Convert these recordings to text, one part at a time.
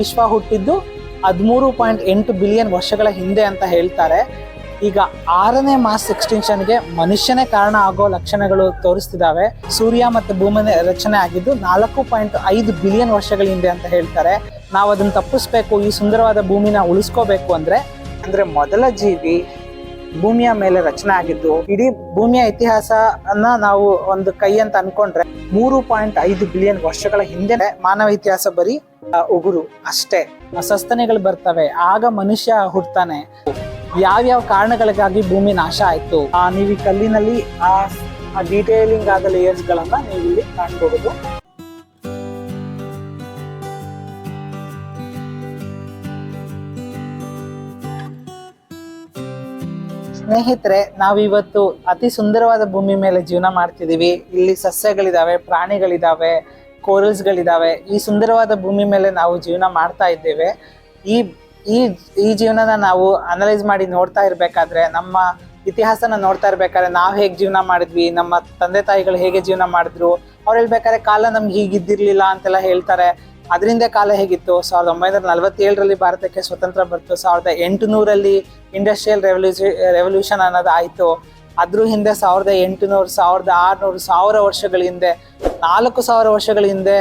ವಿಶ್ವ ಹುಟ್ಟಿದ್ದು ಹದಿಮೂರು ಪಾಯಿಂಟ್ ಎಂಟು ಬಿಲಿಯನ್ ವರ್ಷಗಳ ಹಿಂದೆ ಅಂತ ಹೇಳ್ತಾರೆ. ಈಗ ಆರನೇ ಮಾಸ್ ಎಕ್ಸ್ಟೆನ್ಷನ್ಗೆ ಮನುಷ್ಯನೇ ಕಾರಣ ಆಗೋ ಲಕ್ಷಣಗಳು ತೋರಿಸ್ತಿದ್ದಾವೆ ಸೂರ್ಯ ಮತ್ತು ಭೂಮಿ ರಚನೆ ಆಗಿದ್ದು ನಾಲ್ಕು ಪಾಯಿಂಟ್ ಐದು ಬಿಲಿಯನ್ ವರ್ಷಗಳ ಹಿಂದೆ ಅಂತ ಹೇಳ್ತಾರೆ. ನಾವು ಅದನ್ನು ತಪ್ಪಿಸ್ಬೇಕು, ಈ ಸುಂದರವಾದ ಭೂಮಿನ ಉಳಿಸ್ಕೋಬೇಕು ಅಂದ್ರೆ ಅಂದ್ರೆ ಮೊದಲ ಜೀವಿ ಭೂಮಿಯ ಮೇಲೆ ರಚನೆ ಆಗಿದ್ದು, ಇಡೀ ಭೂಮಿಯ ಇತಿಹಾಸನ ನಾವು ಒಂದು ಕೈ ಅಂತ ಅನ್ಕೊಂಡ್ರೆ ಮೂರು ಪಾಯಿಂಟ್ ಐದು ಬಿಲಿಯನ್ ವರ್ಷಗಳ ಹಿಂದೆ ಮಾನವ ಇತಿಹಾಸ ಬರೀ ಉಗುರು ಅಷ್ಟೇ. ಸಸ್ತನಿಗಳು ಬರ್ತವೆ, ಆಗ ಮನುಷ್ಯ ಹುಡ್ತಾನೆ ಯಾವ್ಯಾವ ಕಾರಣಗಳಿಗಾಗಿ ಭೂಮಿ ನಾಶ ಆಯ್ತು? ಆ, ನೀವು ಕಲ್ಲಿನಲ್ಲಿ ಆ ಡೀಟೇಲಿಂಗ್ ಆದ ಲೇಯರ್ಸ್ ಗಳನ್ನ ನೀವು ಇಲ್ಲಿ ಕಾಣಬಹುದು ಸ್ನೇಹಿತರೆ, ನಾವಿವತ್ತು ಅತಿ ಸುಂದರವಾದ ಭೂಮಿ ಮೇಲೆ ಜೀವನ ಮಾಡ್ತಿದ್ದೀವಿ. ಇಲ್ಲಿ ಸಸ್ಯಗಳಿದ್ದಾವೆ ಪ್ರಾಣಿಗಳಿದಾವೆ ಕೋರಲ್ಸ್ಗಳಿದ್ದಾವೆ ಈ ಸುಂದರವಾದ ಭೂಮಿ ಮೇಲೆ ನಾವು ಜೀವನ ಮಾಡ್ತಾ ಇದ್ದೇವೆ. ಈ ಈ ಈ ಜೀವನನ ನಾವು ಅನಲೈಸ್ ಮಾಡಿ ನೋಡ್ತಾ ಇರಬೇಕಾದ್ರೆ, ನಮ್ಮ ಇತಿಹಾಸನ ನೋಡ್ತಾ ಇರ್ಬೇಕಾದ್ರೆ, ನಾವು ಹೇಗೆ ಜೀವನ ಮಾಡಿದ್ವಿ, ನಮ್ಮ ತಂದೆ ತಾಯಿಗಳು ಹೇಗೆ ಜೀವನ ಮಾಡಿದ್ರು, ಅವ್ರು ಹೇಳ್ಬೇಕಾದ್ರೆ ಕಾಲ ನಮ್ಗೆ ಹೀಗಿದ್ದಿರ್ಲಿಲ್ಲ ಅಂತೆಲ್ಲ ಹೇಳ್ತಾರೆ. ಅದರಿಂದ ಕಾಲ ಹೇಗಿತ್ತು? ಸಾವಿರದ ಒಂಬೈನೂರ ನಲವತ್ತೇಳರಲ್ಲಿ ಭಾರತಕ್ಕೆ ಸ್ವತಂತ್ರ ಬಂತು. ಸಾವಿರದ ಎಂಟುನೂರಲ್ಲಿ ಇಂಡಸ್ಟ್ರಿಯಲ್ ರೆವಲ್ಯೂಷನ್ ರೆವಲ್ಯೂಷನ್ ಅನ್ನೋದು ಆಯಿತು. ಅದ್ರ ಹಿಂದೆ ಸಾವಿರದ ಎಂಟುನೂರು, ಸಾವಿರದ ಆರುನೂರು, ಸಾವಿರ ವರ್ಷಗಳ ಹಿಂದೆ, ನಾಲ್ಕು ಸಾವಿರ ವರ್ಷಗಳ ಹಿಂದೆ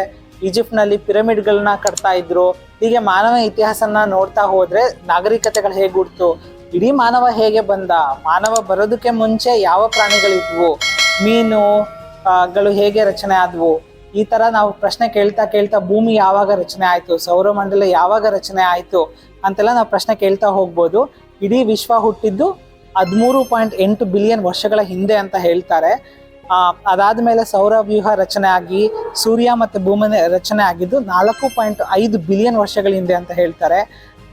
ಈಜಿಪ್ಟ್ನಲ್ಲಿ ಪಿರಮಿಡ್ಗಳನ್ನ ಕಟ್ತಾ ಇದ್ರು. ಹೀಗೆ ಮಾನವ ಇತಿಹಾಸನ ನೋಡ್ತಾ ಹೋದ್ರೆ ನಾಗರಿಕತೆಗಳು ಹೇಗೆ ಹುಡ್ತು ಇಡೀ ಮಾನವ ಹೇಗೆ ಬಂದ? ಮಾನವ ಬರೋದಕ್ಕೆ ಮುಂಚೆ ಯಾವ ಪ್ರಾಣಿಗಳಿದ್ವು? ಮೀನು ಗಳು ಹೇಗೆ ರಚನೆ ಆದ್ವು? ಈ ತರ ನಾವು ಪ್ರಶ್ನೆ ಕೇಳ್ತಾ ಕೇಳ್ತಾ ಭೂಮಿ ಯಾವಾಗ ರಚನೆ ಆಯ್ತು ಸೌರಮಂಡಲ ಯಾವಾಗ ರಚನೆ ಆಯ್ತು ಅಂತೆಲ್ಲ ನಾವು ಪ್ರಶ್ನೆ ಕೇಳ್ತಾ ಹೋಗ್ಬೋದು. ಇಡೀ ವಿಶ್ವ ಹುಟ್ಟಿದ್ದು ಹದಿಮೂರು ಪಾಯಿಂಟ್ ಎಂಟು ಬಿಲಿಯನ್ ವರ್ಷಗಳ ಹಿಂದೆ ಅಂತ ಹೇಳ್ತಾರೆ. ಆ, ಸೌರ ಸೌರವ್ಯೂಹ ರಚನೆ ಆಗಿ ಸೂರ್ಯ ಮತ್ತು ಭೂಮಿ ರಚನೆ ಆಗಿದ್ದು ನಾಲ್ಕು ಪಾಯಿಂಟ್ ಐದು ಬಿಲಿಯನ್ ವರ್ಷಗಳ ಹಿಂದೆ ಅಂತ ಹೇಳ್ತಾರೆ.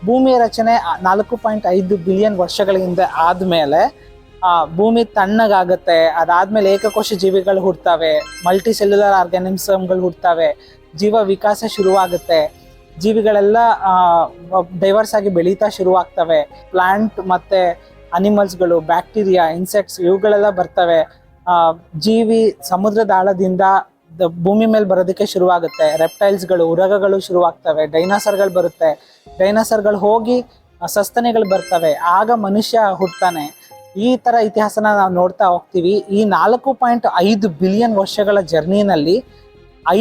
ಭೂಮಿಯ ರಚನೆ ನಾಲ್ಕು ಪಾಯಿಂಟ್ ಐದು ಬಿಲಿಯನ್ ವರ್ಷಗಳ ಹಿಂದೆ ಆದ್ಮೇಲೆ ಆ, ಭೂಮಿ ತಣ್ಣಗಾಗುತ್ತೆ, ಅದಾದ್ಮೇಲೆ ಏಕಕೋಶ ಜೀವಿಗಳು ಹುಡ್ತವೆ ಮಲ್ಟಿ ಸೆಲ್ಯುಲರ್ ಆರ್ಗ್ಯಾನಿಸಮ್ಗಳು ಹುಡ್ತವೆ ಜೀವ ವಿಕಾಸ ಶುರುವಾಗುತ್ತೆ, ಜೀವಿಗಳೆಲ್ಲ ಡೈವರ್ಸ್ ಆಗಿ ಬೆಳೀತಾ ಶುರುವಾಗ್ತವೆ ಪ್ಲಾಂಟ್ ಮತ್ತೆ ಅನಿಮಲ್ಸ್ಗಳು ಬ್ಯಾಕ್ಟೀರಿಯಾ ಇನ್ಸೆಕ್ಟ್ಸ್ ಇವುಗಳೆಲ್ಲ ಬರ್ತವೆ ಜೀವಿ ಸಮುದ್ರದ ಆಳದಿಂದ ಭೂಮಿ ಮೇಲೆ ಬರೋದಕ್ಕೆ ಶುರುವಾಗುತ್ತೆ ರೆಪ್ಟೈಲ್ಸ್ಗಳು ಉರಗಗಳು ಶುರುವಾಗ್ತವೆ ಡೈನಾಸರ್ಗಳು ಬರುತ್ತೆ ಡೈನಾಸರ್ಗಳು ಹೋಗಿ ಸಸ್ತನಿಗಳು ಬರ್ತವೆ, ಆಗ ಮನುಷ್ಯ ಹುಡ್ತಾನೆ ಈ ತರ ಇತಿಹಾಸನ ನಾವು ನೋಡ್ತಾ ಹೋಗ್ತೀವಿ. ಈ ನಾಲ್ಕು ಪಾಯಿಂಟ್ ಐದು ಬಿಲಿಯನ್ ವರ್ಷಗಳ ಜರ್ನಿನಲ್ಲಿ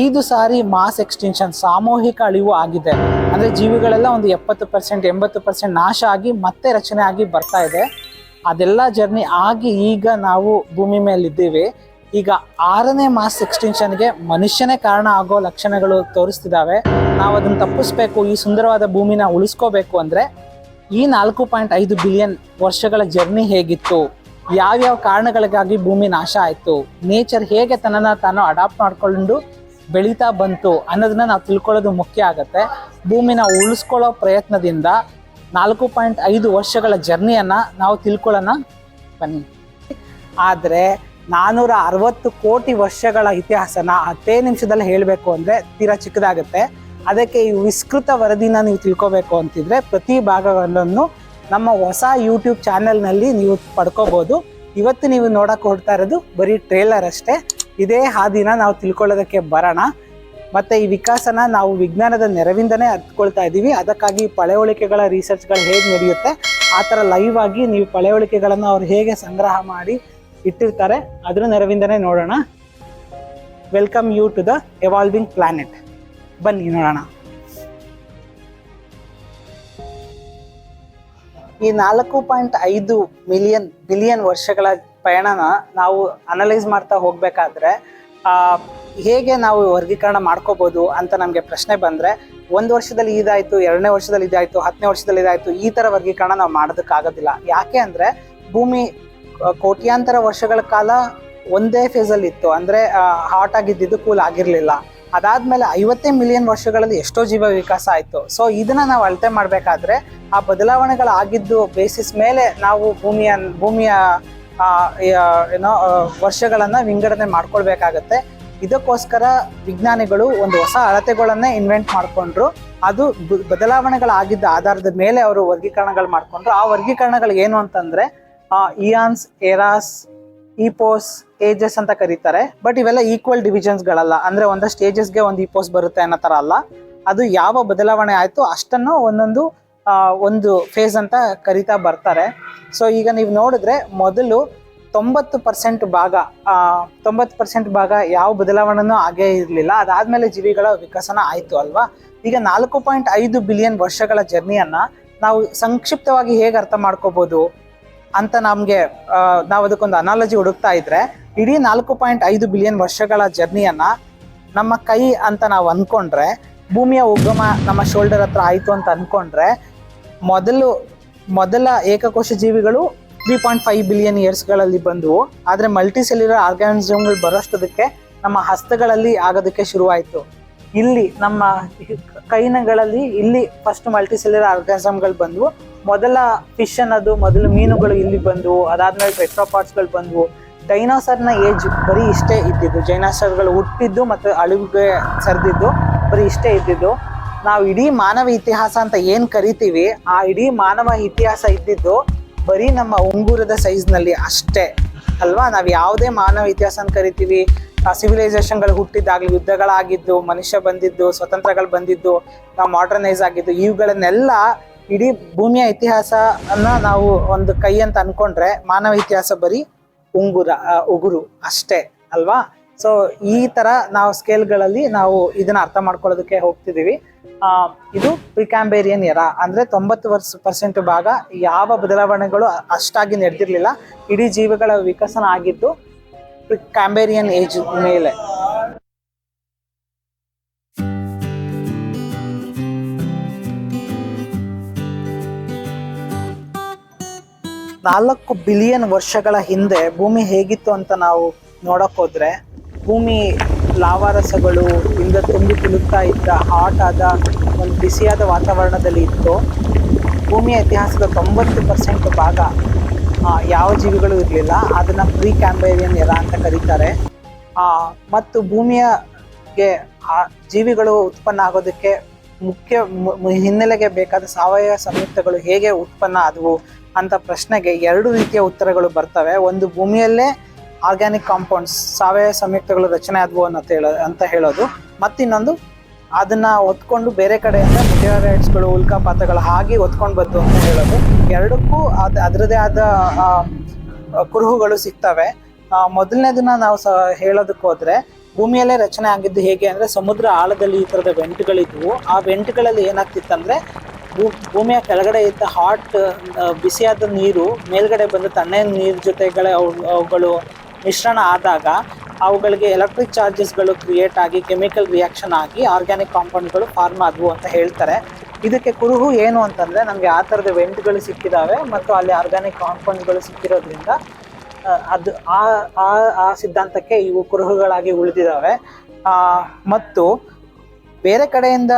ಐದು ಸಾರಿ ಮಾಸ್ ಎಕ್ಸ್ಟೆನ್ಷನ್ ಸಾಮೂಹಿಕ ಅಳಿವು ಆಗಿದೆ. ಅಂದ್ರೆ ಜೀವಿಗಳೆಲ್ಲ ಒಂದು ಎಪ್ಪತ್ತು ಪರ್ಸೆಂಟ್, ಎಂಬತ್ತು ಪರ್ಸೆಂಟ್ ನಾಶ ಆಗಿ ಮತ್ತೆ ರಚನೆ ಆಗಿ ಬರ್ತಾ ಇದೆ. ಅದೆಲ್ಲ ಜರ್ನಿ ಆಗಿ ಈಗ ನಾವು ಭೂಮಿ ಮೇಲೆ ಇದ್ದೀವಿ ಈಗ ಆರನೇ ಮಾಸ್ ಎಕ್ಸ್ಟೆನ್ಷನ್ಗೆ ಮನುಷ್ಯನೇ ಕಾರಣ ಆಗೋ ಲಕ್ಷಣಗಳು ತೋರಿಸ್ತಿದ್ದಾವೆ ನಾವು ಅದನ್ನು ತಪ್ಪಿಸ್ಬೇಕು, ಈ ಸುಂದರವಾದ ಭೂಮಿನ ಉಳಿಸ್ಕೋಬೇಕು ಅಂದ್ರೆ ಈ ನಾಲ್ಕು ಪಾಯಿಂಟ್ ಐದು ಬಿಲಿಯನ್ ವರ್ಷಗಳ ಜರ್ನಿ ಹೇಗಿತ್ತು? ಯಾವ್ಯಾವ ಕಾರಣಗಳಿಗಾಗಿ ಭೂಮಿ ನಾಶ ಆಯಿತು? ನೇಚರ್ ಹೇಗೆ ತನ್ನನ್ನ ತಾನು ಅಡಾಪ್ಟ್ ಮಾಡ್ಕೊಂಡು ಬೆಳೀತಾ ಬಂತು ಅನ್ನೋದನ್ನ ನಾವು ತಿಳ್ಕೊಳ್ಳೋದು ಮುಖ್ಯ ಆಗುತ್ತೆ. ಭೂಮಿನ ಉಳಿಸ್ಕೊಳ್ಳೋ ಪ್ರಯತ್ನದಿಂದ ನಾಲ್ಕು ಪಾಯಿಂಟ್ ಐದು ವರ್ಷಗಳ ಜರ್ನಿಯನ್ನು ನಾವು ತಿಳ್ಕೊಳ್ಳೋಣ. ಬನ್ನಿ. ಆದರೆ ನಾನ್ನೂರ ಅರವತ್ತು ಕೋಟಿ ವರ್ಷಗಳ ಇತಿಹಾಸನ ಹತ್ತೇ ನಿಮಿಷದಲ್ಲಿ ಹೇಳಬೇಕು ಅಂದರೆ ತೀರಾ ಚಿಕ್ಕದಾಗುತ್ತೆ. ಅದಕ್ಕೆ ಈ ವಿಸ್ತೃತ ವರದಿನ ನೀವು ತಿಳ್ಕೊಬೇಕು ಅಂತಿದ್ರೆ ಪ್ರತಿ ಭಾಗಗಳನ್ನು ನಮ್ಮ ಹೊಸ ಯೂಟ್ಯೂಬ್ ಚಾನೆಲ್ನಲ್ಲಿ ನೀವು ಪಡ್ಕೋಬೋದು. ಇವತ್ತು ನೀವು ನೋಡಕ್ಕೆ ಹೊಡ್ತಾ ಇರೋದು ಬರೀ ಟ್ರೇಲರ್ ಅಷ್ಟೇ. ಇದೇ ಹಾದಿನ ನಾವು ತಿಳ್ಕೊಳ್ಳೋದಕ್ಕೆ ಬರೋಣ. ಮತ್ತೆ ಈ ವಿಕಾಸನ ನಾವು ವಿಜ್ಞಾನದ ನೆರವಿಂದನೇ ಅರ್ಥಕೊಳ್ತಾ ಇದ್ದೀವಿ ಅದಕ್ಕಾಗಿ ಪಳೆವಳಿಕೆಗಳ ರಿಸರ್ಚ್ಗಳು ಹೇಗೆ ನಡೆಯುತ್ತೆ, ಆ ಥರ ಲೈವ್ ಆಗಿ ನೀವು ಪಳೆವಳಿಕೆಗಳನ್ನು ಅವ್ರು ಹೇಗೆ ಸಂಗ್ರಹ ಮಾಡಿ ಇಟ್ಟಿರ್ತಾರೆ, ಅದರ ನೆರವಿಂದನೇ ನೋಡೋಣ. Welcome you to the evolving planet ಬನ್ನಿ ನೋಡೋಣ. ಈ ನಾಲ್ಕು ಪಾಯಿಂಟ್ ಐದು ಮಿಲಿಯನ್ ಬಿಲಿಯನ್ ವರ್ಷಗಳ ಪಯಣನ ನಾವು ಅನಲೈಸ್ ಮಾಡ್ತಾ ಹೋಗ್ಬೇಕಾದ್ರೆ ಹೇಗೆ ನಾವು ವರ್ಗೀಕರಣ ಮಾಡ್ಕೋಬಹುದು ಅಂತ ನಮಗೆ ಪ್ರಶ್ನೆ ಬಂದ್ರೆ, ಒಂದು ವರ್ಷದಲ್ಲಿ ಇದಾಯ್ತು, ಎರಡನೇ ವರ್ಷದಲ್ಲಿ ಇದಾಯ್ತು, ಹತ್ತನೇ ವರ್ಷದಲ್ಲಿ ಇದಾಯ್ತು, ಈ ತರ ವರ್ಗೀಕರಣ ನಾವು ಮಾಡೋದಕ್ಕಾಗೋದಿಲ್ಲ ಯಾಕೆ ಅಂದ್ರೆ, ಭೂಮಿ ಕೋಟ್ಯಾಂತರ ವರ್ಷಗಳ ಕಾಲ ಒಂದೇ ಫೇಸಲ್ಲಿತ್ತು ಅಂದ್ರೆ ಹಾಟ್ ಆಗಿದ್ದಿದ್ದು ಕೂಲ್ ಆಗಿರ್ಲಿಲ್ಲ. ಅದಾದ್ಮೇಲೆ ಐವತ್ತೇ ಮಿಲಿಯನ್ ವರ್ಷಗಳಲ್ಲಿ ಎಷ್ಟೋ ಜೀವ ವಿಕಾಸ ಆಯಿತು. ಸೊ ಇದನ್ನ ನಾವು ಅಳತೆ ಮಾಡಬೇಕಾದ್ರೆ ಆ ಬದಲಾವಣೆಗಳಾಗಿದ್ದು ಬೇಸಿಸ್ ಮೇಲೆ ನಾವು ಭೂಮಿಯ ಭೂಮಿಯ ಏನೋ ವರ್ಷಗಳನ್ನು ವಿಂಗಡಣೆ ಮಾಡ್ಕೊಳ್ಬೇಕಾಗತ್ತೆ. ಇದಕ್ಕೋಸ್ಕರ ವಿಜ್ಞಾನಿಗಳು ಒಂದು ಹೊಸ ಅಳತೆಗಳನ್ನೇ ಇನ್ವೆಂಟ್ ಮಾಡಿಕೊಂಡ್ರು. ಅದು ಬದಲಾವಣೆಗಳಾಗಿದ್ದ ಆಧಾರದ ಮೇಲೆ ಅವರು ವರ್ಗೀಕರಣಗಳು ಮಾಡಿಕೊಂಡ್ರು. ಆ ವರ್ಗೀಕರಣಗಳು ಏನು ಅಂತಂದ್ರೆ ಇಯಾನ್ಸ್ ಎರಾಸ್ ಈಪೋಸ್ ಏಜಸ್ ಅಂತ ಕರೀತಾರೆ ಬಟ್ ಇವೆಲ್ಲ ಈಕ್ವಲ್ ಡಿವಿಷನ್ಸ್ಗಳಲ್ಲ ಅಂದ್ರೆ ಒಂದಷ್ಟು ಏಜಸ್ಗೆ ಒಂದು ಇಪೋಸ್ ಬರುತ್ತೆ ಅನ್ನೋ ತರ ಅಲ್ಲ. ಅದು ಯಾವ ಬದಲಾವಣೆ ಆಯ್ತು ಅಷ್ಟನ್ನು ಒಂದೊಂದು ಒಂದು ಫೇಸ್ ಅಂತ ಕರಿತಾ ಬರ್ತಾರೆ. ಸೊ ಈಗ ನೀವು ನೋಡಿದ್ರೆ ಮೊದಲು ತೊಂಬತ್ತು ಪರ್ಸೆಂಟ್ ಭಾಗ ತೊಂಬತ್ತು ಪರ್ಸೆಂಟ್ ಭಾಗ ಯಾವ ಬದಲಾವಣೆನೂ ಆಗೇ ಇರಲಿಲ್ಲ. ಅದಾದ್ಮೇಲೆ ಜೀವಿಗಳ ವಿಕಸನ ಆಯಿತು ಅಲ್ವಾ? ಈಗ ನಾಲ್ಕು ಪಾಯಿಂಟ್ ಐದು ಬಿಲಿಯನ್ ವರ್ಷಗಳ ಜರ್ನಿಯನ್ನ ನಾವು ಸಂಕ್ಷಿಪ್ತವಾಗಿ ಹೇಗೆ ಅರ್ಥ ಮಾಡ್ಕೋಬಹುದು ಅಂತ ನಮಗೆ ನಾವು ಅದಕ್ಕೊಂದು ಅನಾಲಜಿ ಹುಡುಕ್ತಾ ಇದ್ರೆ, ಇಡೀ ನಾಲ್ಕು ಪಾಯಿಂಟ್ ಐದು ಬಿಲಿಯನ್ ವರ್ಷಗಳ ಜರ್ನಿಯನ್ನ ನಮ್ಮ ಕೈ ಅಂತ ನಾವು ಅನ್ಕೊಂಡ್ರೆ, ಭೂಮಿಯ ಉಗಮ ನಮ್ಮ ಶೋಲ್ಡರ್ ಹತ್ರ ಆಯ್ತು ಅಂತ ಅನ್ಕೊಂಡ್ರೆ, ಮೊದಲು, ಮೊದಲ ಏಕಕೋಶ ಜೀವಿಗಳು ತ್ರೀ ಪಾಯಿಂಟ್ ಫೈವ್ ಬಿಲಿಯನ್ ಇಯರ್ಸ್ಗಳಲ್ಲಿ ಬಂದವು. ಆದರೆ ಮಲ್ಟಿಸೆಲ್ಯುಲರ್ ಆರ್ಗಾನಿಸಮ್ಗಳು ಬರೋಷ್ಟದಕ್ಕೆ ನಮ್ಮ ಹಸ್ತಗಳಲ್ಲಿ ಆಗೋದಕ್ಕೆ ಶುರುವಾಯಿತು. ಇಲ್ಲಿ ನಮ್ಮ ಕೈನಗಳಲ್ಲಿ ಇಲ್ಲಿ ಫಸ್ಟ್ ಮಲ್ಟಿಸೆಲ್ಯುಲರ್ ಆರ್ಗಾಸಮ್ಗಳು ಬಂದವು. ಮೊದಲ ಫಿಶ್ ಅನ್ನೋದು, ಮೊದಲು ಮೀನುಗಳು ಇಲ್ಲಿ ಬಂದವು. ಅದಾದ್ಮೇಲೆ ಟೆಟ್ರಾಪಾಟ್ಸ್ಗಳು ಬಂದವು. ಡೈನೋಸರ್ನ ಏಜ್ ಬರೀ ಇಷ್ಟೇ ಇದ್ದಿದ್ದು. ಡೈನೋಸರ್ಗಳು ಹುಟ್ಟಿದ್ದು ಮತ್ತು ಅಳಿವಿಗೆ ಸರಿದಿದ್ದು ಬರೀ ಇಷ್ಟೇ ಇದ್ದಿದ್ದು. ನಾವು ಇಡೀ ಮಾನವ ಇತಿಹಾಸ ಅಂತ ಏನು ಕರಿತೀವಿ, ಆ ಇಡೀ ಮಾನವ ಇತಿಹಾಸ ಇದ್ದಿದ್ದು ಬರೀ ನಮ್ಮ ಉಂಗುರದ ಸೈಜ್ನಲ್ಲಿ ಅಷ್ಟೇ. ಅಲ್ವಾ? ನಾವು ಯಾವುದೇ ಮಾನವ ಇತಿಹಾಸ ಅಂತ ಕರಿತೀವಿ ಸಿವಿಲೈಸೇಷನ್ಗಳು ಹುಟ್ಟಿದ್ದಾಗಲಿ ಯುದ್ಧಗಳಾಗಿದ್ದು ಮನುಷ್ಯ ಬಂದಿದ್ದು ಸ್ವತಂತ್ರಗಳು ಬಂದಿದ್ದು ನಾವು ಮಾಡರ್ನೈಸ್ ಆಗಿದ್ದು ಇವುಗಳನ್ನೆಲ್ಲ ಇಡೀ ಭೂಮಿಯ ಇತಿಹಾಸನ ನಾವು ಒಂದು ಕೈ ಅಂತ ಅನ್ಕೊಂಡ್ರೆ ಮಾನವ ಇತಿಹಾಸ ಬರೀ ಉಂಗುರ ಉಗುರು ಅಷ್ಟೇ ಅಲ್ವಾ? ಸೊ ಈ ತರ ನಾವು ಸ್ಕೇಲ್ಗಳಲ್ಲಿ ನಾವು ಇದನ್ನ ಅರ್ಥ ಮಾಡ್ಕೊಳ್ಳೋದಕ್ಕೆ ಹೋಗ್ತಿದೀವಿ ಆ, ಇದು ಪ್ರಿಕ್ಯಾಂಬೇರಿಯನ್ ಎರ ಅಂದ್ರೆ ತೊಂಬತ್ತು ವರ್ಷ ಪರ್ಸೆಂಟ್ ಭಾಗ ಯಾವ ಬದಲಾವಣೆಗಳು ಅಷ್ಟಾಗಿ ನಡೆದಿರ್ಲಿಲ್ಲ. ಇಡೀ ಜೀವಿಗಳ ವಿಕಸನ ಆಗಿದ್ದು ಪ್ರಿಕ್ಯಾಂಬೇರಿಯನ್ ಏಜ್ ಮೇಲೆ ನಾಲ್ಕು ಬಿಲಿಯನ್ ವರ್ಷಗಳ ಹಿಂದೆ ಭೂಮಿ ಹೇಗಿತ್ತು ಅಂತ ನಾವು ನೋಡೋಕ್ಕೋದ್ರೆ ಭೂಮಿ ಲಾವಾರಸಗಳು ಇಂದ ತುಂಬಿ ತುಳುಕ್ತಾ ಇದ್ದ ಹಾಟ್ ಆದ ಒಂದು ಬಿಸಿಯಾದ ವಾತಾವರಣದಲ್ಲಿ ಇತ್ತು. ಭೂಮಿಯ ಇತಿಹಾಸದ ತೊಂಬತ್ತು ಪರ್ಸೆಂಟ್ ಭಾಗ ಯಾವ ಜೀವಿಗಳು ಇರಲಿಲ್ಲ, ಅದನ್ನ ಪ್ರೀ ಕ್ಯಾಂಬೇರಿಯನ್ ಎರ ಅಂತ ಕರೀತಾರೆ. ಮತ್ತು ಭೂಮಿಯಗೆ ಆ ಜೀವಿಗಳು ಉತ್ಪನ್ನ ಆಗೋದಕ್ಕೆ ಮುಖ್ಯ ಹಿನ್ನೆಲೆಗೆ ಬೇಕಾದ ಸಾವಯವ ಸಂಯುಕ್ತಗಳು ಹೇಗೆ ಉತ್ಪನ್ನ ಆದವು ಅಂತ ಪ್ರಶ್ನೆಗೆ ಎರಡು ರೀತಿಯ ಉತ್ತರಗಳು ಬರ್ತವೆ. ಒಂದು ಭೂಮಿಯಲ್ಲೇ ಆರ್ಗ್ಯಾನಿಕ್ ಕಾಂಪೌಂಡ್ಸ್ ಸಾವಯವ ಸಂಯುಕ್ತಗಳು ರಚನೆ ಆದವು ಅನ್ನೋ ಅಂತ ಹೇಳೋದು. ಮತ್ತಿನ್ನೊಂದು ಅದನ್ನ ಹೊತ್ಕೊಂಡು ಬೇರೆ ಕಡೆಯಿಂದ ಮೆಟೀರಿಯಲ್ಸ್ಗಳು ಉಲ್ಕಾಪಾತಗಳು ಹಾಗೆ ಹೊತ್ಕೊಂಡು ಬಂತು ಅಂತ ಹೇಳೋದು. ಎರಡಕ್ಕೂ ಅದು ಅದರದೇ ಆದ ಕುರುಹುಗಳು ಸಿಗ್ತವೆ. ಮೊದಲನೇದನ್ನ ನಾವು ಸ ಹೇಳೋದಕ್ಕೆ ಹೋದ್ರೆ, ಭೂಮಿಯಲ್ಲೇ ರಚನೆ ಆಗಿದ್ದು ಹೇಗೆ ಅಂದ್ರೆ ಸಮುದ್ರ ಆಳದಲ್ಲಿ ಈ ತರದ ವೆಂಟ್ಗಳಿದ್ವು. ಆ ವೆಂಟ್ಗಳಲ್ಲಿ ಏನಾಗ್ತಿತ್ತಂದ್ರೆ, ಭೂ- ಭೂಮಿಯ ಕೆಳಗಡೆ ಇದ್ದ ಹಾಟ್ ಬಿಸಿಯಾದ ನೀರು ಮೇಲ್ಗಡೆ ಬಂದು ತಣ್ಣೆ ನೀರ್ ಜೊತೆಗಳೇ ಅವು- ಅವುಗಳು ಮಿಶ್ರಣ ಆದಾಗ ಅವುಗಳಿಗೆ ಎಲೆಕ್ಟ್ರಿಕ್ ಚಾರ್ಜಸ್ಗಳು ಕ್ರಿಯೇಟ್ ಆಗಿ ಕೆಮಿಕಲ್ ರಿಯಾಕ್ಷನ್ ಆಗಿ ಆರ್ಗ್ಯಾನಿಕ್ ಕಾಂಪೌಂಡ್ಗಳು ಫಾರ್ಮ್ ಆದವು ಅಂತ ಹೇಳ್ತಾರೆ. ಇದಕ್ಕೆ ಕುರುಹು ಏನು ಅಂತಂದರೆ, ನಮಗೆ ಆ ಥರದ ವೆಂಟ್ಗಳು ಸಿಕ್ಕಿದಾವೆ ಮತ್ತು ಅಲ್ಲಿ ಆರ್ಗ್ಯಾನಿಕ್ ಕಾಂಪೌಂಡ್ಗಳು ಸಿಕ್ಕಿರೋದ್ರಿಂದ ಅದು ಆ ಆ ಆ ಸಿದ್ಧಾಂತಕ್ಕೆ ಇವು ಕುರುಹುಗಳಾಗಿ ಉಳಿದಿದ್ದಾವೆ ಮತ್ತು ಬೇರೆ ಕಡೆಯಿಂದ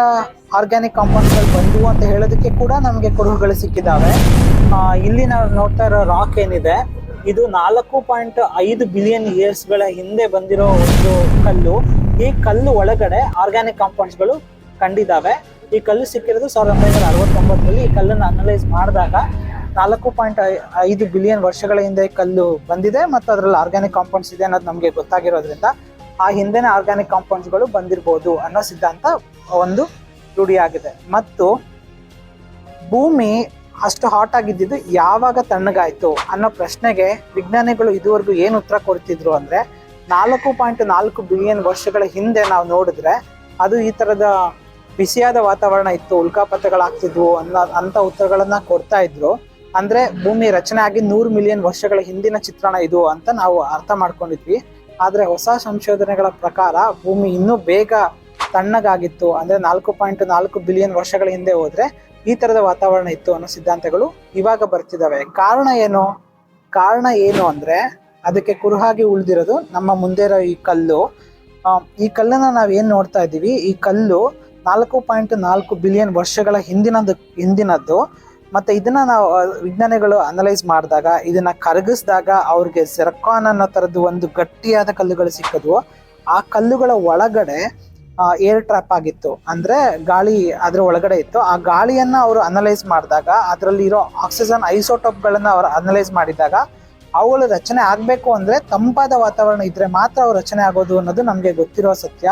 ಆರ್ಗ್ಯಾನಿಕ್ ಕಾಂಪೌಂಡ್ಗಳು ಬಂದವು ಅಂತ ಹೇಳೋದಕ್ಕೆ ಕೂಡ ನಮಗೆ ಕುರುಹುಗಳು ಸಿಕ್ಕಿದ್ದಾವೆ ಇಲ್ಲಿ ನಾವು ನೋಡ್ತಾ ಇರೋ ರಾಕ್ ಏನಿದೆ ಇದು ನಾಲ್ಕು ಪಾಯಿಂಟ್ ಐದು ಬಿಲಿಯನ್ ಇಯರ್ಸ್ಗಳ ಹಿಂದೆ ಬಂದಿರೋ ಒಂದು ಕಲ್ಲು. ಈ ಕಲ್ಲು ಒಳಗಡೆ ಆರ್ಗ್ಯಾನಿಕ್ ಕಾಂಪೌಂಡ್ಸ್ಗಳು ಕಂಡಿದ್ದಾವೆ. ಈ ಕಲ್ಲು ಸಿಕ್ಕಿರೋದು ಸಾವಿರದ ಒಂಬೈನೂರ ಅರವತ್ತೊಂಬತ್ತರಲ್ಲಿ. ಈ ಕಲ್ಲನ್ನು ಅನಲೈಸ್ ಮಾಡಿದಾಗ ನಾಲ್ಕು ಪಾಯಿಂಟ್ ಐದು ಬಿಲಿಯನ್ ವರ್ಷಗಳ ಹಿಂದೆ ಕಲ್ಲು ಬಂದಿದೆ ಮತ್ತು ಅದರಲ್ಲಿ ಆರ್ಗ್ಯಾನಿಕ್ ಕಾಂಪೌಂಡ್ಸ್ ಇದೆ ಅನ್ನೋದು ನಮಗೆ ಗೊತ್ತಾಗಿರೋದ್ರಿಂದ ಆ ಹಿಂದೆನೇ ಆರ್ಗ್ಯಾನಿಕ್ ಕಾಂಪೌಂಡ್ಸ್ಗಳು ಬಂದಿರ್ಬೋದು ಅನ್ನೋ ಸಿದ್ಧಾಂತ ಒಂದು ರೂಢಿಯಾಗಿದೆ. ಮತ್ತು ಭೂಮಿ ಅಷ್ಟು ಹಾಟ್ ಆಗಿದ್ದಿದ್ದು ಯಾವಾಗ ತಣ್ಣಗಾಯ್ತು ಅನ್ನೋ ಪ್ರಶ್ನೆಗೆ ವಿಜ್ಞಾನಿಗಳು ಇದುವರೆಗೂ ಏನು ಉತ್ತರ ಕೊಡ್ತಿದ್ರು ಅಂದ್ರೆ ನಾಲ್ಕು ಪಾಯಿಂಟ್ ನಾಲ್ಕು ಬಿಲಿಯನ್ ವರ್ಷಗಳ ಹಿಂದೆ ನಾವು ನೋಡಿದ್ರೆ ಅದು ಈ ತರದ ಬಿಸಿಯಾದ ವಾತಾವರಣ ಇತ್ತು, ಉಲ್ಕಾಪತಗಳಾಗ್ತಿದ್ವು ಅನ್ನೋ ಅಂತ ಉತ್ತರಗಳನ್ನು ಕೊಡ್ತಾ ಇದ್ರು. ಅಂದ್ರೆ ಭೂಮಿ ರಚನೆ ಆಗಿ ನೂರು ಮಿಲಿಯನ್ ವರ್ಷಗಳ ಹಿಂದಿನ ಚಿತ್ರಣ ಇದು ಅಂತ ನಾವು ಅರ್ಥ ಮಾಡ್ಕೊಂಡಿದ್ವಿ. ಆದರೆ ಹೊಸ ಸಂಶೋಧನೆಗಳ ಪ್ರಕಾರ ಭೂಮಿ ಇನ್ನೂ ಬೇಗ ತಣ್ಣಗಾಗಿತ್ತು. ಅಂದ್ರೆ ನಾಲ್ಕು ಪಾಯಿಂಟ್ ನಾಲ್ಕು ಬಿಲಿಯನ್ ವರ್ಷಗಳ ಹಿಂದೆ ಹೋದ್ರೆ ಈ ತರದ ವಾತಾವರಣ ಇತ್ತು ಅನ್ನೋ ಸಿದ್ಧಾಂತಗಳು ಇವಾಗ ಬರ್ತಿದ್ದಾವೆ ಕಾರಣ ಏನು? ಕಾರಣ ಏನು ಅಂದ್ರೆ ಅದಕ್ಕೆ ಕುರುಹಾಗಿ ಉಳಿದಿರೋದು ನಮ್ಮ ಮುಂದೆ ಇರೋ ಈ ಕಲ್ಲು. ಈ ಕಲ್ಲನ್ನ ನಾವು ಏನು ನೋಡ್ತಾ ಇದ್ದೀವಿ? ಈ ಕಲ್ಲು ನಾಲ್ಕು ಪಾಯಿಂಟ್ ನಾಲ್ಕು ಬಿಲಿಯನ್ ವರ್ಷಗಳ ಹಿಂದಿನದ್ದು ಹಿಂದಿನದ್ದು. ಮತ್ತೆ ಇದನ್ನ ನಾವು ವಿಜ್ಞಾನಿಗಳು ಅನಲೈಸ್ ಮಾಡಿದಾಗ, ಇದನ್ನ ಕರಗಿಸಿದಾಗ ಅವ್ರಿಗೆ ಸೆರಕಾನ್ ಅನ್ನೋ ತರದ್ದು ಒಂದು ಗಟ್ಟಿಯಾದ ಕಲ್ಲುಗಳು ಸಿಕ್ಕದ್ವು. ಆ ಕಲ್ಲುಗಳ ಒಳಗಡೆ ಏರ್ ಟ್ರ್ಯಾಪ್ ಆಗಿತ್ತು. ಅಂದ್ರೆ ಗಾಳಿ ಅದರ ಒಳಗಡೆ ಇತ್ತು. ಆ ಗಾಳಿಯನ್ನ ಅವರು ಅನಲೈಸ್ ಮಾಡಿದಾಗ ಅದರಲ್ಲಿರೋ ಆಕ್ಸಿಜನ್ ಐಸೋಟೋಪ್ಗಳನ್ನು ಅವರು ಅನಲೈಸ್ ಮಾಡಿದಾಗ ಅವುಗಳು ರಚನೆ ಆಗಬೇಕು ಅಂದ್ರೆ ತಂಪಾದ ವಾತಾವರಣ ಇದ್ರೆ ಮಾತ್ರ ಅವು ರಚನೆ ಆಗೋದು ಅನ್ನೋದು ನಮಗೆ ಗೊತ್ತಿರೋ ಸತ್ಯ.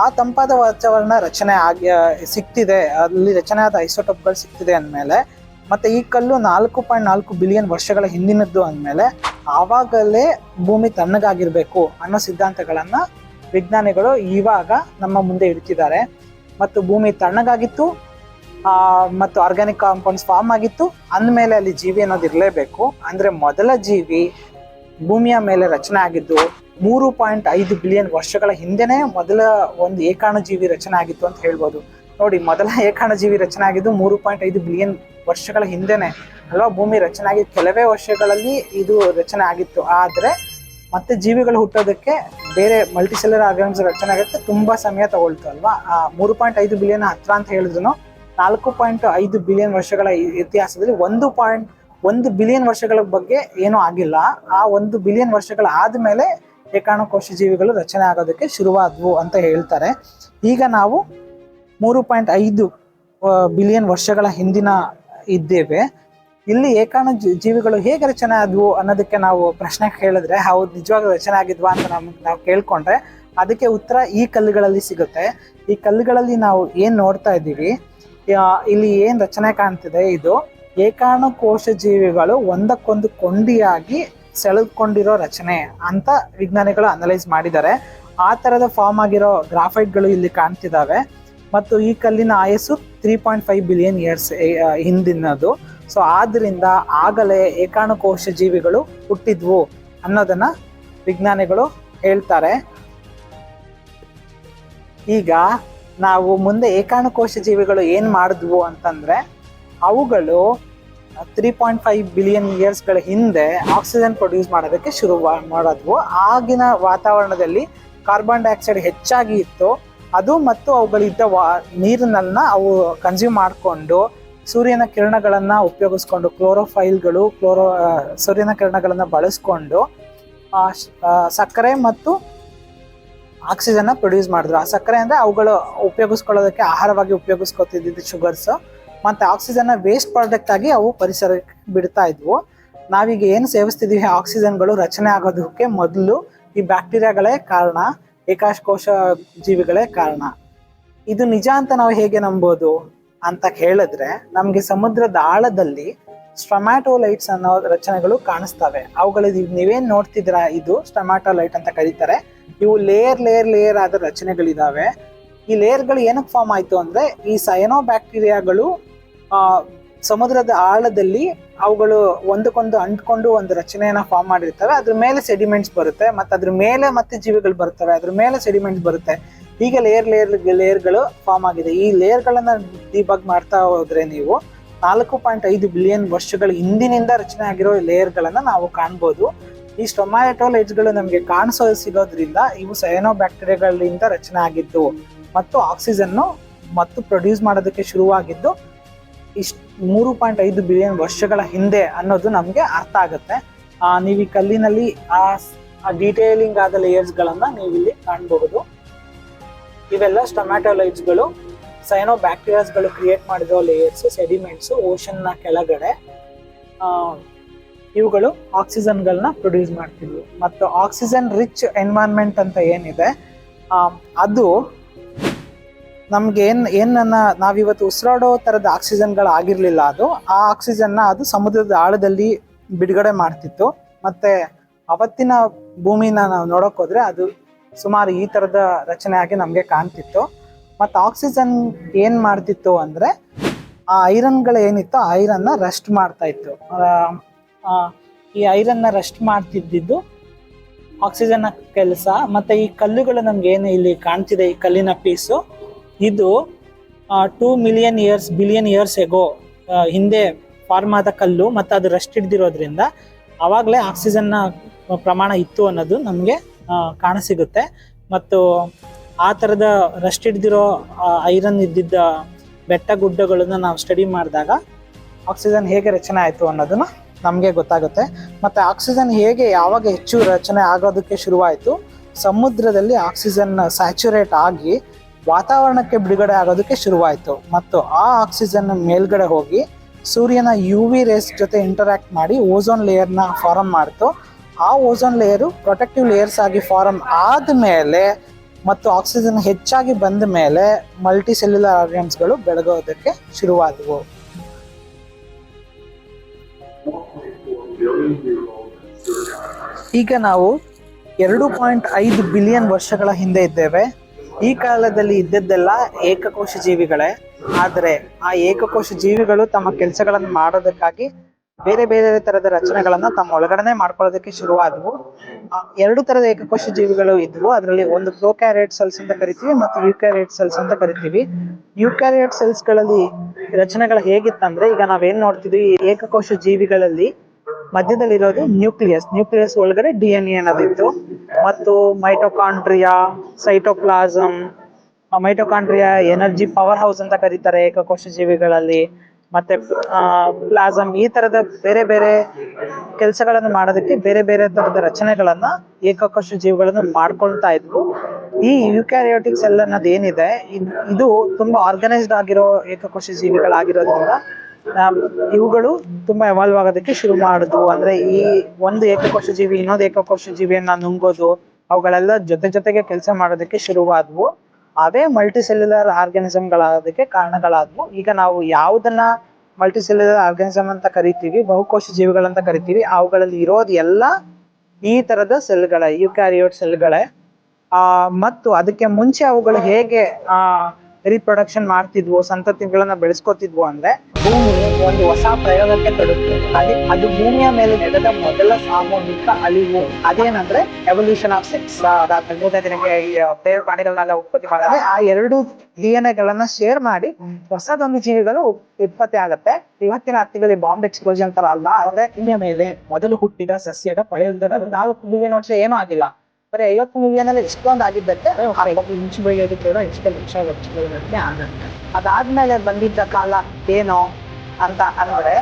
ಆ ತಂಪಾದ ವಾತಾವರಣ ರಚನೆ ಆಗಿ ಸಿಕ್ತಿದೆ ಅಲ್ಲಿ ರಚನೆ ಆದ ಐಸೋಟೋಪ್ಗಳು ಸಿಗ್ತಿದೆ ಅಂದಮೇಲೆ, ಮತ್ತೆ ಈ ಕಲ್ಲು ನಾಲ್ಕು ಪಾಯಿಂಟ್ ನಾಲ್ಕು ಬಿಲಿಯನ್ ವರ್ಷಗಳ ಹಿಂದಿನದ್ದು ಅಂದಮೇಲೆ ಆವಾಗಲೇ ಭೂಮಿ ತಣ್ಣಗಾಗಿರಬೇಕು ಅನ್ನೋ ಸಿದ್ಧಾಂತಗಳನ್ನ ವಿಜ್ಞಾನಿಗಳು ಇವಾಗ ನಮ್ಮ ಮುಂದೆ ಇಡ್ತಿದ್ದಾರೆ ಮತ್ತು ಭೂಮಿ ತಣ್ಣಗಾಗಿತ್ತು. ಮತ್ತು ಆರ್ಗ್ಯಾನಿಕ್ ಕಾಂಪೌಂಡ್ಸ್ ಫಾರ್ಮ್ ಆಗಿತ್ತು. ಅಂದಮೇಲೆ ಅಲ್ಲಿ ಜೀವಿ ಅನ್ನೋದು ಇರಲೇಬೇಕು. ಅಂದ್ರೆ ಮೊದಲ ಜೀವಿ ಭೂಮಿಯ ಮೇಲೆ ರಚನೆ ಆಗಿದ್ದು ಮೂರು ಪಾಯಿಂಟ್ ಐದು ಬಿಲಿಯನ್ ವರ್ಷಗಳ ಹಿಂದೆನೆ ಮೊದಲ ಒಂದು ಏಕಾಣು ಜೀವಿ ರಚನೆ ಆಗಿತ್ತು ಅಂತ ಹೇಳ್ಬೋದು. ನೋಡಿ, ಮೊದಲ ಏಕಾಣು ಜೀವಿ ರಚನೆ ಆಗಿದ್ದು ಮೂರು ಪಾಯಿಂಟ್ ಐದು ಬಿಲಿಯನ್ ವರ್ಷಗಳ ಹಿಂದೆನೆ. ಅಲ್ವಾ? ಭೂಮಿ ರಚನೆ ಆಗಿದ್ದು ಕೆಲವೇ ವರ್ಷಗಳಲ್ಲಿ ಇದು ರಚನೆ ಆಗಿತ್ತು. ಆದ್ರೆ ಮತ್ತೆ ಜೀವಿಗಳು ಹುಟ್ಟೋದಕ್ಕೆ ಬೇರೆ ಮಲ್ಟಿಸೆಲ್ಲರ್ ಆರ್ಗಾನ್ಸ್ ರಚನೆ ಆಗುತ್ತೆ. ತುಂಬಾ ಸಮಯ ತಗೊಳ್ತು ಅಲ್ವಾ? ಆ ಮೂರು ಪಾಯಿಂಟ್ ಐದು ಬಿಲಿಯನ್ ಹತ್ರ ಅಂತ ಹೇಳಿದ್ರು ನಾಲ್ಕು ಪಾಯಿಂಟ್ ಐದು ಬಿಲಿಯನ್ ವರ್ಷಗಳ ಇತಿಹಾಸದಲ್ಲಿ ಒಂದು ಪಾಯಿಂಟ್ ಒಂದು ಬಿಲಿಯನ್ ವರ್ಷಗಳ ಬಗ್ಗೆ ಏನೂ ಆಗಿಲ್ಲ. ಆ ಒಂದು ಬಿಲಿಯನ್ ವರ್ಷಗಳ ಆದ್ಮೇಲೆ ಏಕಾಣುಕೋಶ ಜೀವಿಗಳು ರಚನೆ ಆಗೋದಕ್ಕೆ ಶುರುವಾದವು ಅಂತ ಹೇಳ್ತಾರೆ. ಈಗ ನಾವು ಮೂರು ಪಾಯಿಂಟ್ ಐದು ಬಿಲಿಯನ್ ವರ್ಷಗಳ ಹಿಂದಿನ ಇದ್ದೇವೆ. ಇಲ್ಲಿ ಏಕಾಣು ಜೀವಿಗಳು ಹೇಗೆ ರಚನೆ ಆದವು ಅನ್ನೋದಕ್ಕೆ ನಾವು ಪ್ರಶ್ನೆ ಕೇಳಿದ್ರೆ, ಹೌದು ನಿಜವಾಗ ರಚನೆ ಆಗಿದ್ವಾ ಅಂತ ನಮ್ ನಾವು ಕೇಳ್ಕೊಂಡ್ರೆ ಅದಕ್ಕೆ ಉತ್ತರ ಈ ಕಲ್ಲುಗಳಲ್ಲಿ ಸಿಗುತ್ತೆ. ಈ ಕಲ್ಲುಗಳಲ್ಲಿ ನಾವು ಏನ್ ನೋಡ್ತಾ ಇದ್ದೀವಿ ಇಲ್ಲಿ ಏನ್ ರಚನೆ ಕಾಣ್ತಿದೆ ಇದು ಏಕಾಣು ಕೋಶ ಜೀವಿಗಳು ಒಂದಕ್ಕೊಂದು ಕೊಂಡಿಯಾಗಿ ಸೆಳೆದುಕೊಂಡಿರೋ ರಚನೆ ಅಂತ ವಿಜ್ಞಾನಿಗಳು ಅನಲೈಸ್ ಮಾಡಿದ್ದಾರೆ. ಆ ತರದ ಫಾರ್ಮ್ ಆಗಿರೋ ಗ್ರಾಫೈಟ್ಗಳು ಇಲ್ಲಿ ಕಾಣ್ತಿದ್ದಾವೆ ಮತ್ತು ಈ ಕಲ್ಲಿನ ಆಯಸ್ಸು three point five billion years ಹಿಂದಿನದು. ಸೊ ಆದ್ರಿಂದ ಆಗಲೇ ಏಕಾಣುಕೋಶ ಜೀವಿಗಳು ಹುಟ್ಟಿದ್ವು ಅನ್ನೋದನ್ನ ವಿಜ್ಞಾನಿಗಳು ಹೇಳ್ತಾರೆ. ಈಗ ನಾವು ಮುಂದೆ ಏಕಾಣುಕೋಶ ಜೀವಿಗಳು ಏನ್ ಮಾಡಿದ್ವು ಅಂತಂದ್ರೆ, ಅವುಗಳು ತ್ರೀ ಪಾಯಿಂಟ್ ಫೈವ್ ಬಿಲಿಯನ್ ಇಯರ್ಸ್ಗಳ ಹಿಂದೆ ಆಕ್ಸಿಜನ್ ಪ್ರೊಡ್ಯೂಸ್ ಮಾಡೋದಕ್ಕೆ ಶುರು ಮಾಡಿದ್ವು. ಆಗಿನ ವಾತಾವರಣದಲ್ಲಿ ಕಾರ್ಬನ್ ಡೈಆಕ್ಸೈಡ್ ಹೆಚ್ಚಾಗಿ ಇತ್ತು. ಅದು ಮತ್ತು ಅವುಗಳಿದ್ದ ವಾ ನೀರನ್ನ ಅವು ಕನ್ಸ್ಯೂಮ್ ಮಾಡಿಕೊಂಡು ಸೂರ್ಯನ ಕಿರಣಗಳನ್ನು ಉಪಯೋಗಿಸ್ಕೊಂಡು ಕ್ಲೋರೋಫೈಲ್ಗಳು, ಕ್ಲೋರೋ ಸೂರ್ಯನ ಕಿರಣಗಳನ್ನು ಬಳಸ್ಕೊಂಡು ಸಕ್ಕರೆ ಮತ್ತು ಆಕ್ಸಿಜನ್ನ ಪ್ರೊಡ್ಯೂಸ್ ಮಾಡಿದ್ರು. ಆ ಸಕ್ಕರೆ ಅಂದ್ರೆ ಅವುಗಳು ಉಪಯೋಗಿಸ್ಕೊಳ್ಳೋದಕ್ಕೆ ಆಹಾರವಾಗಿ ಉಪಯೋಗಿಸ್ಕೊತಿದ್ದಿದ್ದು ಶುಗರ್ಸು ಮತ್ತೆ ಆಕ್ಸಿಜನ್ ವೇಸ್ಟ್ ಪ್ರಾಡಕ್ಟ್ ಆಗಿ ಅವು ಪರಿಸರಕ್ಕೆ ಬಿಡ್ತಾ ಇದ್ವು. ನಾವೀಗ ಏನು ಸೇವಿಸ್ತಿದೀವಿ, ಆಕ್ಸಿಜನ್ಗಳು ರಚನೆ ಆಗೋದಕ್ಕೆ ಮೊದಲು ಈ ಬ್ಯಾಕ್ಟೀರಿಯಾಗಳೇ ಕಾರಣ ಏಕಾಶಕೋಶ ಜೀವಿಗಳೇ ಕಾರಣ. ಇದು ನಿಜ ಅಂತ ನಾವು ಹೇಗೆ ನಂಬೋದು? ಅಂತ ಹೇಳಿದ್ರೆ ನಮಗೆ ಸಮುದ್ರದ ಆಳದಲ್ಲಿ ಸ್ಟೊಮ್ಯಾಟೋಲೈಟ್ಸ್ ಅನ್ನೋ ರಚನೆಗಳು ಕಾಣಿಸ್ತವೆ. ಅವುಗಳು ನೀವೇನ್ ನೋಡ್ತಿದ್ದೀರಾ? ಇದು ಸ್ಟೊಮ್ಯಾಟೋಲೈಟ್ ಅಂತ ಕರೀತಾರೆ. ಇವು ಲೇಯರ್ ಲೇಯರ್ ಲೇಯರ್ ಆದ ರಚನೆಗಳಿದಾವೆ. ಈ ಲೇಯರ್ಗಳು ಏನಕ್ಕೆ ಫಾರ್ಮ್ ಆಯ್ತು ಅಂದ್ರೆ ಈ ಸಯನೋ ಬ್ಯಾಕ್ಟೀರಿಯಾಗಳು ಸಮುದ್ರದ ಆಳದಲ್ಲಿ ಅವುಗಳು ಒಂದಕ್ಕೊಂದು ಅಂಟ್ಕೊಂಡು ಒಂದು ರಚನೆಯನ್ನ ಫಾರ್ಮ್ ಮಾಡಿರ್ತವೆ. ಅದ್ರ ಮೇಲೆ ಸೆಡಿಮೆಂಟ್ಸ್ ಬರುತ್ತೆ. ಮತ್ತೆ ಅದ್ರ ಮೇಲೆ ಮತ್ತೆ ಜೀವಿಗಳು ಬರ್ತವೆ ಅದ್ರ ಮೇಲೆ ಸೆಡಿಮೆಂಟ್ಸ್ ಬರುತ್ತೆ. ಹೀಗೆ ಲೇಯರ್ ಲೇಯರ್ ಲೇಯರ್ಗಳು ಫಾರ್ಮ್ ಆಗಿದೆ. ಈ ಲೇಯರ್ಗಳನ್ನು ಡಿಬಗ್ ಮಾಡ್ತಾ ಹೋದ್ರೆ ನೀವು ನಾಲ್ಕು ಪಾಯಿಂಟ್ ಐದು ಬಿಲಿಯನ್ ವರ್ಷಗಳ ಹಿಂದಿನಿಂದ ರಚನೆ ಆಗಿರೋ ಲೇಯರ್ಗಳನ್ನು ನಾವು ಕಾಣ್ಬೋದು. ಈ ಸ್ಟೊಮ್ಯಾಟೋಲೈಟ್ಸ್ಗಳು ನಮಗೆ ಕಾಣಿಸೋ ಸಿಗೋದ್ರಿಂದ ಇವು ಸಯನೋ ಬ್ಯಾಕ್ಟೀರಿಯಾಗಳಿಂದ ರಚನೆ ಆಗಿದ್ದು ಮತ್ತು ಆಕ್ಸಿಜನ್ನು ಮತ್ತು ಪ್ರೊಡ್ಯೂಸ್ ಮಾಡೋದಕ್ಕೆ ಶುರುವಾಗಿದ್ದು ಇಷ್ಟು ಮೂರು ಪಾಯಿಂಟ್ ಐದು ಬಿಲಿಯನ್ ವರ್ಷಗಳ ಹಿಂದೆ ಅನ್ನೋದು ನಮಗೆ ಅರ್ಥ ಆಗುತ್ತೆ. ನೀವು ಈ ಕಲ್ಲಿನಲ್ಲಿ ಆ ಡೀಟೇಲಿಂಗ್ ಆದ ಲೇಯರ್ಸ್ಗಳನ್ನು ನೀವು ಇಲ್ಲಿ ಕಾಣಬಹುದು. ಇವೆಲ್ಲ ಸ್ಟೊಮ್ಯಾಟೋಲೈಟ್ಸ್ಗಳು ಸೈನೋ ಬ್ಯಾಕ್ಟೀರಿಯಾಸ್ಗಳು ಕ್ರಿಯೇಟ್ ಮಾಡಿರೋ ಲೇಯರ್ಸ್ ಸೆಡಿಮೆಂಟ್ಸ್ ಓಷನ್ನ ಕೆಳಗಡೆ ಇವುಗಳು ಆಕ್ಸಿಜನ್ಗಳನ್ನ ಪ್ರೊಡ್ಯೂಸ್ ಮಾಡ್ತಿದ್ವು. ಮತ್ತು ಆಕ್ಸಿಜನ್ ರಿಚ್ ಎನ್ವೈರ್ಮೆಂಟ್ ಅಂತ ಏನಿದೆ ಅದು ನಮ್ಗೆ ಏನ್, ಏನನ್ನ ನಾವಿವತ್ತು ಉಸಿರಾಡೋ ತರದ ಆಕ್ಸಿಜನ್ಗಳು ಆಗಿರ್ಲಿಲ್ಲ ಅದು, ಆ ಆಕ್ಸಿಜನ್ನ ಅದು ಸಮುದ್ರದ ಆಳದಲ್ಲಿ ಬಿಡುಗಡೆ ಮಾಡ್ತಿತ್ತು. ಮತ್ತೆ ಅವತ್ತಿನ ಭೂಮಿನ ನಾವು ನೋಡಕ್ ಹೋದ್ರೆ ಅದು ಸುಮಾರು ಈ ತರದ ರಚನೆ ಆಗಿ ನಮಗೆ ಕಾಣ್ತಿತ್ತು. ಮತ್ತು ಆಕ್ಸಿಜನ್ ಏನು ಮಾಡ್ತಿತ್ತು ಅಂದ್ರೆ, ಆ ಐರನ್ಗಳು ಏನಿತ್ತು ಐರನ್ನ ರಸ್ಟ್ ಮಾಡ್ತಾ ಇತ್ತು. ಈ ಐರನ್ನ ರಸ್ಟ್ ಮಾಡ್ತಿದ್ದಿದ್ದು ಆಕ್ಸಿಜನ್ ಕೆಲಸ, ಮತ್ತೆ ಈ ಕಲ್ಲುಗಳು ನಮ್ಗೆ ಏನು ಇಲ್ಲಿ ಕಾಣ್ತಿದೆ, ಈ ಕಲ್ಲಿನ ಪೀಸು ಇದು two million years billion years ago ಹಿಂದೆ ಫಾರ್ಮ್ ಆದ ಕಲ್ಲು, ಮತ್ತು ಅದು ರೆಸ್ಟ್ ಹಿಡ್ದಿರೋದ್ರಿಂದ ಆವಾಗಲೇ ಆಕ್ಸಿಜನ್ನ ಪ್ರಮಾಣ ಇತ್ತು ಅನ್ನೋದು ನಮಗೆ ಕಾಣಸಿಗುತ್ತೆ. ಮತ್ತು ಆ ಥರದ ರಸ್ಟ್ ಹಿಡ್ದಿರೋ ಐರನ್ ಇದ್ದಿದ್ದ ಬೆಟ್ಟ ಗುಡ್ಡಗಳನ್ನು ನಾವು ಸ್ಟಡಿ ಮಾಡಿದಾಗ ಆಕ್ಸಿಜನ್ ಹೇಗೆ ರಚನೆ ಆಯಿತು ಅನ್ನೋದನ್ನು ನಮಗೆ ಗೊತ್ತಾಗುತ್ತೆ. ಮತ್ತು ಆಕ್ಸಿಜನ್ ಹೇಗೆ ಯಾವಾಗ ಹೆಚ್ಚು ರಚನೆ ಆಗೋದಕ್ಕೆ ಶುರುವಾಯಿತು, ಸಮುದ್ರದಲ್ಲಿ ಆಕ್ಸಿಜನ್ ಸ್ಯಾಚುರೇಟ್ ಆಗಿ ವಾತಾವರಣಕ್ಕೆ ಬಿಡುಗಡೆ ಆಗೋದಕ್ಕೆ ಶುರುವಾಯಿತು. ಮತ್ತು ಆ ಆಕ್ಸಿಜನ್ ಮೇಲ್ಗಡೆ ಹೋಗಿ ಸೂರ್ಯನ ಯು ವಿ ರೇಸ್ ಜೊತೆ ಇಂಟರಾಕ್ಟ್ ಮಾಡಿ ಓಝೋನ್ ಲೇಯರ್ನ ಫಾರಮ್ ಮಾಡ್ತು. ಆ ಓಝೋನ್ ಲೇಯರು ಪ್ರೊಟೆಕ್ಟಿವ್ ಲೇಯರ್ಸ್ ಆಗಿ ಫಾರಮ್ ಆದಮೇಲೆ ಮತ್ತು ಆಕ್ಸಿಜನ್ ಹೆಚ್ಚಾಗಿ ಬಂದ ಮೇಲೆ ಮಲ್ಟಿ ಸೆಲ್ಯುಲರ್ ಆರ್ಗನ್ಸ್ಗಳು ಬೆಳಗೋದಕ್ಕೆ ಶುರುವಾದವು. ಈಗ ನಾವು ಎರಡು ಪಾಯಿಂಟ್ ಐದು ಬಿಲಿಯನ್ ವರ್ಷಗಳ ಹಿಂದೆ ಇದ್ದೇವೆ. ಈ ಕಾಲದಲ್ಲಿ ಇದ್ದದ್ದೆಲ್ಲ ಏಕಕೋಶ ಜೀವಿಗಳೇ. ಆದರೆ ಆ ಏಕಕೋಶ ಜೀವಿಗಳು ತಮ್ಮ ಕೆಲಸಗಳನ್ನು ಮಾಡೋದಕ್ಕಾಗಿ ಬೇರೆ ಬೇರೆ ತರದ ರಚನೆಗಳನ್ನ ತಮ್ಮ ಒಳಗಡೆ ಮಾಡ್ಕೊಳ್ಳೋದಕ್ಕೆ ಶುರುವಾದವು. ಎರಡು ತರದ ಏಕಕೋಶ ಜೀವಿಗಳು ಇದ್ವು. ಅದರಲ್ಲಿ ಒಂದು ಪ್ರೋಕ್ಯಾರಿಯೇಟ್ ಸೆಲ್ಸ್ ಅಂತ ಕರಿತೀವಿ ಮತ್ತು ಯುಕ್ಯಾರೇಟ್ ಸೆಲ್ಸ್ ಅಂತ ಕರಿತೀವಿ. ಯೂಕ್ಯಾರಿಯೇಟ್ ಸೆಲ್ಸ್ಗಳಲ್ಲಿ ರಚನೆಗಳು ಹೇಗಿತ್ತಂದ್ರೆ, ಈಗ ನಾವೇನ್ ನೋಡ್ತಿದ್ವಿ ಏಕಕೋಶ ಜೀವಿಗಳಲ್ಲಿ ಮಧ್ಯದಲ್ಲಿರೋದು ನ್ಯೂಕ್ಲಿಯಸ್. ನ್ಯೂಕ್ಲಿಯಸ್ ಒಳಗಡೆ ಡಿ ಎನ್ ಎ ಅನ್ನೋದಿತ್ತು. ಮತ್ತು mitochondria cytoplasm mitochondria energy power house ಅಂತ ಕರೀತಾರೆ ಏಕಕೋಶ ಜೀವಿಗಳಲ್ಲಿ. ಮತ್ತೆ ಪ್ಲಾಸಮ್ ಈ ತರದ ಬೇರೆ ಬೇರೆ ಕೆಲಸಗಳನ್ನು ಮಾಡೋದಕ್ಕೆ ಬೇರೆ ಬೇರೆ ತರದ ರಚನೆಗಳನ್ನ ಏಕಕೋಶ ಜೀವಿಗಳನ್ನು ಮಾಡ್ಕೊಳ್ತಾ ಇದ್ವು. ಈ ಯುಕ್ಯಾರಿಯೋಟಿಕ್ ಸೆಲ್ ಅನ್ನೋದು ಏನಿದೆ ಇದು ತುಂಬಾ ಆರ್ಗನೈಸ್ಡ್ ಆಗಿರೋ ಏಕಕೋಶ ಜೀವಿಗಳಾಗಿರೋದ್ರಿಂದ ಆ, ಇವುಗಳು ತುಂಬಾ ಎವಾಲ್ವ್ ಆಗೋದಕ್ಕೆ ಶುರು ಮಾಡುದು ಅಂದ್ರೆ ಈ ಒಂದು ಏಕಕೋಶ ಜೀವಿ ಇನ್ನೊಂದು ಏಕಕೋಶ ಜೀವಿಯನ್ನ ನುಂಗೋದು ಅವುಗಳೆಲ್ಲ ಜೊತೆ ಜೊತೆಗೆ ಕೆಲಸ ಮಾಡೋದಕ್ಕೆ ಶುರುವಾದ್ವು. ಅವೇ ಮಲ್ಟಿ ಸೆಲ್ಯುಲರ್ ಕಾರಣಗಳಾದವು. ಈಗ ನಾವು ಯಾವುದನ್ನ ಮಲ್ಟಿ ಸೆಲ್ಯುಲರ್ ಆರ್ಗಾನಿಸಮ್ ಅಂತ ಕರಿತೀವಿ, ಬಹುಕೋಶ ಜೀವಿಗಳಂತ ಕರಿತೀವಿ, ಅವುಗಳಲ್ಲಿ ಇರೋದು ಎಲ್ಲ ಈ ತರದ ಸೆಲ್ಗಳ ಯುಕ್ಯಾರಿಯೋಟ್ ಸೆಲ್ಗಳೇ ಆ, ಮತ್ತು ಅದಕ್ಕೆ ಮುಂಚೆ ಅವುಗಳು ಹೇಗೆ, ಆ ರೀಪ್ರೊಡಕ್ಷನ್ ಮಾಡ್ತಿದ್ವು, ಸಂತತಿಗಳನ್ನ ಬೆಳೆಸ್ಕೊತಿದ್ವು ಅಂದ್ರೆ ಭೂಮಿ ಒಂದು ಹೊಸ ಪ್ರಯೋಗಕ್ಕೆ ತೊಡಗುತ್ತೆ ಅದೇ, ಅದು ಭೂಮಿಯ ಮೇಲೆ ನಡೆದ ಮೊದಲ ಸಾಮೂಹಿಕ ಅಳಿವು. ಅದೇನಂದ್ರೆ ಎವಲ್ಯೂಷನ್ ಆಫ್ ಸೆಕ್ಸ್ ಬೇರೆ ಪ್ರಾಣಿಗಳನ್ನೆಲ್ಲ ಉತ್ಪತ್ತಿ ಮಾಡಿದ್ರೆ ಆ ಎರಡು ಡಿ ಎನ್ ಎಗಳನ್ನ ಶೇರ್ ಮಾಡಿ ಹೊಸದೊಂದು ಜೀವಿಗಳು ಉತ್ಪತ್ತಿ ಆಗುತ್ತೆ. ಇವತ್ತಿನ ಹತ್ತಿಗಳಲ್ಲಿ ಬಾಂಬ್ ಎಕ್ಸ್ಪ್ಲೋಷನ್ ತರ ಅಲ್ಲ ಅಂದ್ರೆ ಭೂಮಿಯ ಮೇಲೆ ಮೊದಲು ಹುಟ್ಟಿದ ಸಸ್ಯದ ಪ್ರಯೋಗದ ನಾಲ್ಕು ಮಿಲಿಯನ್ ವರ್ಷ ಏನೂ ಆಗಿಲ್ಲ. ಬರೀ ಐವತ್ತು ಮಿಲಿಯನ್ ಅಲ್ಲಿ ಎಷ್ಟೊಂದು ಆಗಿದ್ದಕ್ಕೆ ಇಂಚು ಬೆಳೆಯೋದು ಕೂಡ ಇಷ್ಟೇ ಲಕ್ಷ ವರ್ಷಗಳಿಗೆ ಆಗುತ್ತೆ ಅದಾದ್ಮೇಲೆ ಬಂದಿದ್ದ ಕಾಲ ಏನು ಅಂತ ಅಂದ್ರೆ